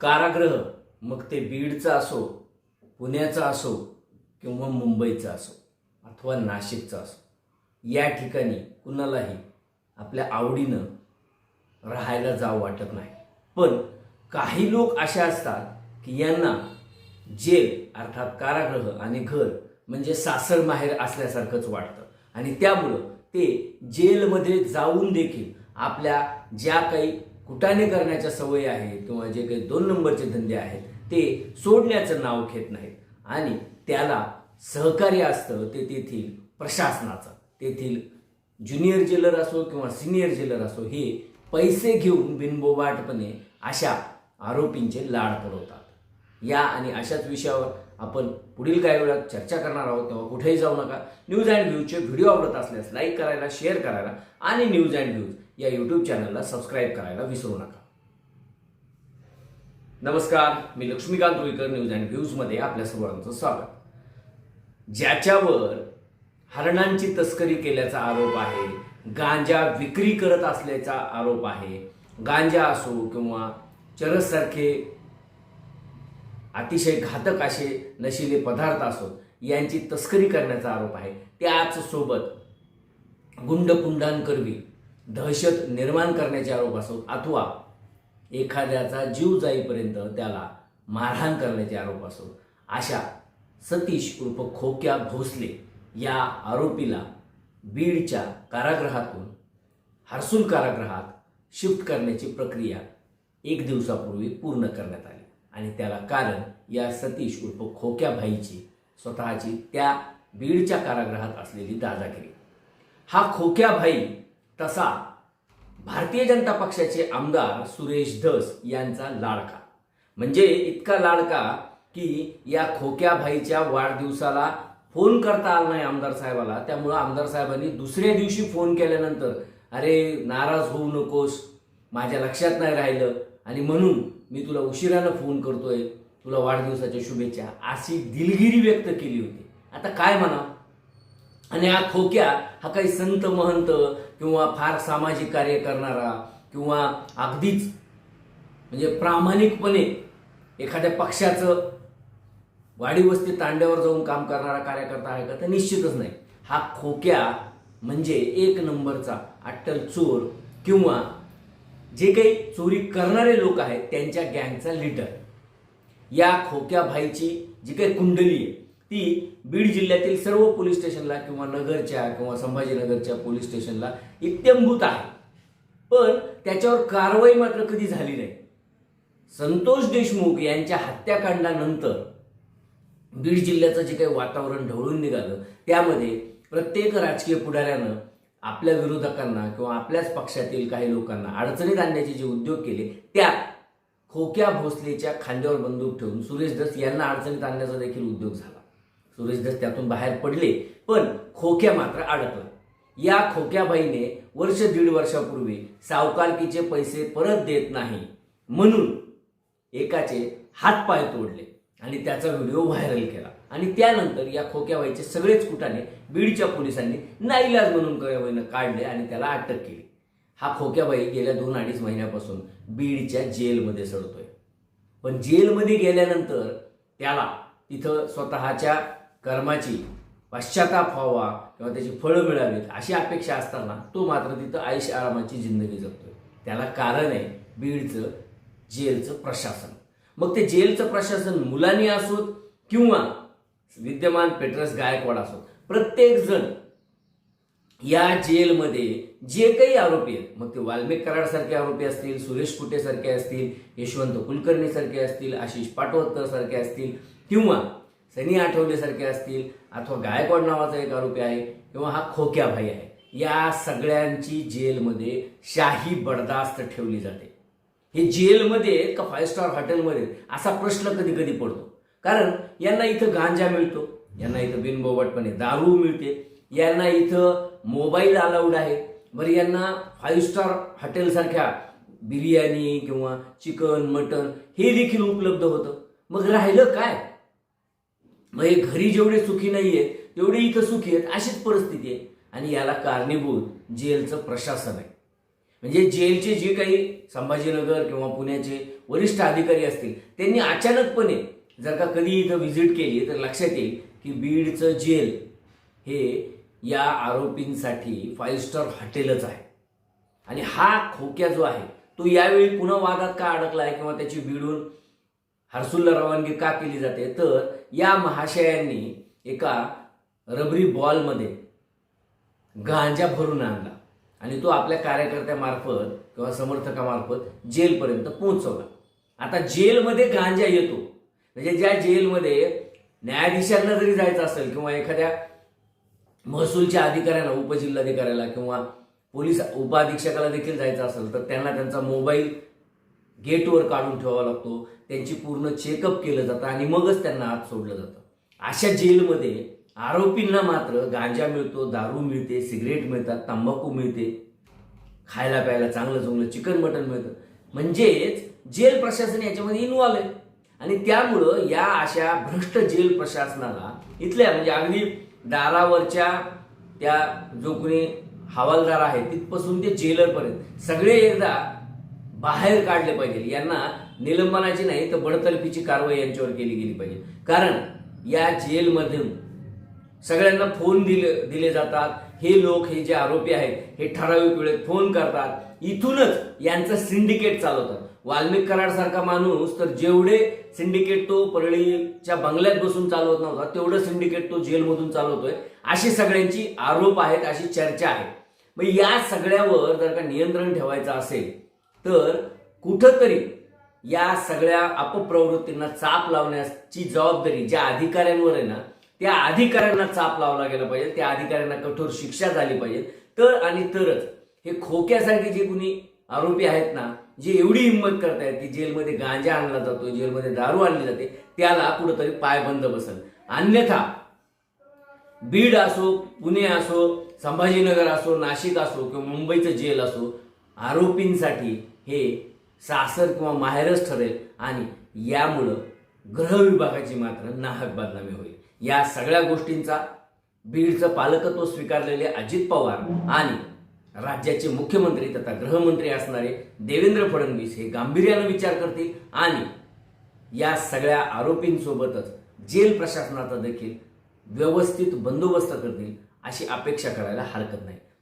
कारागृह मग ते बीडचा असो पुण्याचा असो किंवा मुंबईचा असो अथवा नाशिकचा असो या ठिकाणी कुणालाही आपल्या आवडीनं राहायला जावं वाटत नाही. पण काही लोक असे असतात की यांना जेल अर्थात कारागृह आणि घर म्हणजे सासर माहेर असल्यासारखंच वाटतं. आणि त्यामुळं ते जेलमध्ये जाऊन देखील आपल्या ज्या काही कुटाने करण्याच्या सवयी आहेत किंवा जे काही दोन नंबरचे धंदे आहेत ते सोडण्याचं नाव घेत नाहीत. आणि त्याला सहकार्य असतं ते तेथील प्रशासनाचं. तेथील ज्युनियर जेलर असो किंवा सिनियर जेलर असो हे पैसे घेऊन बिनबोबाटपणे अशा आरोपींचे लाड पुरवतात. या आणि अशाच विषयावर आपण पुढील काही वेळात चर्चा करणार आहोत तेव्हा कुठेही जाऊ नका. न्यूज अँड व्ह्यूजचे व्हिडिओ आवडत असल्यास लाईक करायला शेअर करायला आणि न्यूज अँड व्ह्यूज या यूट्यूब चॅनलला सबस्क्राईब करायला विसरू नका. नमस्कार मी लक्ष्मीकांत रुईकर न्यूज अँड व्ह्यूजमध्ये आपल्या सर्वांचं स्वागत. ज्याच्यावर हरणांची तस्करी केल्याचा आरोप आहे गांजा विक्री करत असल्याचा आरोप आहे गांजा असो किंवा चरससारखे अतिशय घातक असे नशिले पदार्थ असोत यांची तस्करी करण्याचा आरोप आहे. त्याच सोबत गुंडपुंडांकरवी दहशत निर्माण करण्याचे आरोप असोत अथवा एखाद्याचा जीव जाईपर्यंत त्याला मारहाण करण्याचे आरोप असो अशा सतीश उर्फ खोक्या भोसले या आरोपीला बीडच्या कारागृहातून हर्सुल कारागृहात शिफ्ट करण्याची प्रक्रिया एक दिवसापूर्वी पूर्ण करण्यात आली. आणि त्याला कारण या सतीश उर्फ खोक्या भाईची स्वतःची त्या बीडच्या कारागृहात असलेली दादागिरी. हा खोक्या भाई तसा भारतीय जनता पक्षाचे आमदार सुरेश धस यांचा लाडका. म्हणजे इतका लाडका की या खोक्या भाईच्या वाढदिवसाला फोन करता आला नाही आमदार साहेबाला. त्यामुळं आमदार साहेबांनी दुसऱ्या दिवशी फोन केल्यानंतर अरे नाराज होऊ नकोस माझ्या लक्षात नाही राहिलं. आणि म्हणून मी तुला उशिरानं फोन करतोय तुला वाढदिवसाच्या शुभेच्छा. अशी दिलगिरी व्यक्त केली होती. आता काय म्हणा? आणि हा खोक्या हा काही संत महंत किंवा फार सामाजिक कार्य करणारा किंवा अगदीच म्हणजे प्रामाणिकपणे एखाद्या पक्षाचं वाडीवस्ती तांड्यावर जाऊन काम करणारा कार्यकर्ता आहे का तर निश्चितच नाही. हा खोक्या म्हणजे एक नंबरचा अट्टल चोर किंवा जे काही चोरी करणारे लोक आहेत त्यांच्या गँगचा लीडर. या खोक्या भाईची जी काही कुंडली आहे ती बीड जिल्ह्यातील सर्व पोलीस स्टेशनला किंवा नगरच्या किंवा संभाजीनगरच्या पोलीस स्टेशनला इत्यंभूत आहे. पण त्याच्यावर कारवाई मात्र कधी झाली नाही. संतोष देशमुख यांच्या हत्याकांडानंतर बीड जिल्ह्याचं जे काही वातावरण ढवळून निघालं त्यामध्ये प्रत्येक राजकीय पुढाऱ्यानं आपल्या विरोधकांना किंवा आपल्याच पक्षातील काही लोकांना अडचणीत आणण्याचे जे उद्योग केले त्यात खोक्या भोसलेच्या खांद्यावर बंदूक ठेवून सुरेश दस यांना अडचणीत आणण्याचा देखील उद्योग झाला. सुरेश त्यातून बाहेर पडले पण खोक्या मात्र अडकला या खोक्याबाईने वर्ष दीड वर्षापूर्वी सावकारकीचे पैसे परत देत नाही म्हणून एकाचे हातपाय तोडले आणि त्याचा व्हिडिओ व्हायरल केला. आणि त्यानंतर या खोक्याबाईचे सगळेच कुटाने बीडच्या पोलिसांनी नाईलाज म्हणून खोक्याबाईनं काढले आणि त्याला अटक केली. हा खोक्याबाई गेल्या दोन अडीच महिन्यापासून बीडच्या जेलमध्ये सडतोय. पण जेलमध्ये गेल्यानंतर त्याला तिथं स्वतःच्या कर्माची पश्चाताप व्हावा किंवा त्याची फळं मिळावीत अशी अपेक्षा असताना तो मात्र तिथं आयुष आरामाची जिंदगी जगतोय. त्याला कारण आहे बीडचं जेलचं प्रशासन. मग ते जेलचं प्रशासन मुलांनी असोत किंवा विद्यमान पेट्रस गायकवाड असोत? प्रत्येक जण या जेलमध्ये जे काही आरोपी आहेत मग ते वाल्मिक कराडसारखे आरोपी असतील सुरेश कुटेसारखे असतील यशवंत कुलकर्णीसारखे असतील आशिष पाटवकर सारखे असतील किंवा सनी आठवलेसारखे असतील अथवा गायकवाड नावाचा एक आरोपी आहे किंवा हा खोक्या भाई आहे या सगळ्यांची जेलमध्ये शाही बडदास्त ठेवली जाते. हे जेलमध्ये का फाईव्ह स्टार हॉटेलमध्ये असा प्रश्न कधी कधी पडतो. कारण यांना इथं गांजा मिळतो यांना इथं बिनबोबटपणे दारू मिळते यांना इथं मोबाईल अलाउड आहे. बरं यांना फाईव्ह स्टार हॉटेलसारख्या बिर्याणी किंवा चिकन मटन हे देखील उपलब्ध होतं. मग राहिलं काय? मग हे घरी जेवढे सुखी नाही आहेत तेवढे इथं सुखी आहेत अशीच परिस्थिती आहे. आणि याला कारणीभूत जेलचं प्रशासन आहे. म्हणजे जेलचे जे काही संभाजीनगर किंवा पुण्याचे वरिष्ठ अधिकारी असतील त्यांनी अचानकपणे जर का कधी इथं व्हिजिट केली तर लक्षात येईल की बीडचं जेल हे या आरोपींसाठी फाईव्ह स्टार हॉटेलच आहे. आणि हा खोक्या जो आहे तो यावेळी पुन्हा वादात का अडकला आहे किंवा त्याची बीडून हर्सुल्ला रवानगी का केली जाते? तर या महाशयांनी एका रबरी बॉलमध्ये गांजा भरून आणला. आणि तो आपल्या कार्यकर्त्यामार्फत किंवा समर्थकामार्फत जेलपर्यंत पोहोचवला. आता जेलमध्ये गांजा येतो. म्हणजे ज्या जेलमध्ये न्यायाधीशांना जरी जायचं असेल किंवा एखाद्या महसूलच्या अधिकाऱ्यांना उपजिल्हाधिकाऱ्याला किंवा पोलीस उपाधीक्षकाला देखील जायचं असेल तर त्यांना त्यांचा मोबाईल गेटवर काढून ठेवावा लागतो. त्यांची पूर्ण चेकअप केलं जातं आणि मगच त्यांना आत सोडलं जातं. अशा जेलमध्ये आरोपींना मात्र गांजा मिळतो दारू मिळते सिगरेट मिळतात तंबाखू मिळते. खायला प्यायला चांगलं चांगलं चिकन मटन मिळतं. म्हणजेच जेल प्रशासन याच्यामध्ये इन्व्हॉल्व आहे. आणि त्यामुळं या अशा भ्रष्ट जेल प्रशासनाला इथल्या म्हणजे अगदी दारावरच्या त्या जो कोणी हवालदार आहे तिथपासून ते जेलरपर्यंत सगळे एकदा बाहेर काढले पाहिजे. यांना निलंबनाची नाही तर बडतर्फीची कारवाई यांच्यावर केली गेली पाहिजे. कारण या जेलमधून सगळ्यांना फोन दिले दिले जातात. हे लोक हे जे आरोपी आहेत हे ठराविक वेळेत फोन करतात. इथूनच यांचं सिंडिकेट चालवतात. वाल्मिक कराड सारखा माणूस तर जेवढे सिंडिकेट तो परळीच्या बंगल्यात बसून चालवत नव्हता तेवढं सिंडिकेट तो जेलमधून चालवतोय. अशी सगळ्यांची आरोप आहेत अशी चर्चा आहे. मग या सगळ्यावर जर का नियंत्रण ठेवायचं असेल तर कुठंतरी या सगळ्या अपप्रवृत्तींना चाप लावण्याची जबाबदारी ज्या अधिकाऱ्यांवर आहे ना त्या अधिकाऱ्यांना चाप लावला गेला पाहिजे त्या अधिकाऱ्यांना कठोर शिक्षा झाली पाहिजे. तर आणि तरच हे खोक्यासारखे जे कुणी आरोपी आहेत ना जे एवढी हिंमत करतायत की जेलमध्ये गांजा आणला जातो जेलमध्ये दारू आणली जाते त्याला कुठंतरी पायबंद बसल. अन्यथा बीड असो पुणे असो संभाजीनगर असो नाशिक असो किंवा मुंबईचं जेल असो आरोपींसाठी हे सासर किंवा माहेरच ठरेल आणि यामुळं ग्रहविभागाची मात्र नाहक बदनामी होईल. या सगळ्या गोष्टींचा बीडचं पालकत्व स्वीकारलेले अजित पवार आणि राज्याचे मुख्यमंत्री तथा गृहमंत्री असणारे देवेंद्र फडणवीस हे गांभीर्यानं विचार करतील आणि या सगळ्या आरोपींसोबतच जेल प्रशासनाचा देखील व्यवस्थित बंदोबस्त करतील अशी अपेक्षा करायला हरकत नाही.